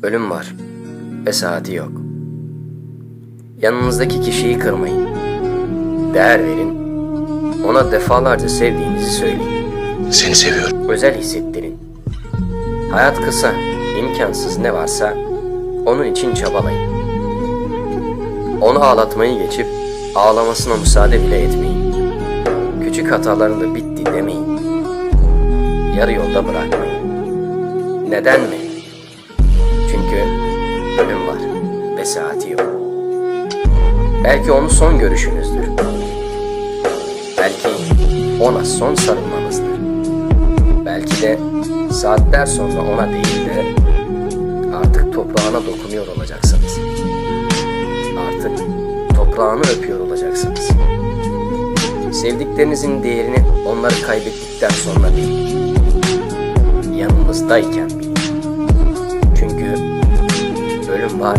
Ölüm var ve saati yok. Yanınızdaki kişiyi kırmayın. Değer verin. Ona defalarca sevdiğinizi söyleyin. Seni seviyorum. Özel hissettirin. Hayat kısa, imkansız ne varsa onun için çabalayın. Onu ağlatmayı geçip ağlamasına müsaade bile etmeyin. Küçük hatalarında bitti demeyin. Yarı yolda bırakmayın. Neden mi? Ve saati yok. Belki onu son görüşünüzdür. Belki ona son sarılmanızdır. Belki de saatler sonra ona değil de artık toprağına dokunuyor olacaksınız. Artık toprağını öpüyor olacaksınız. Sevdiklerinizin değerini onları kaybettikten sonra bilin. Yanınızdayken bilin. Çünkü ölüm var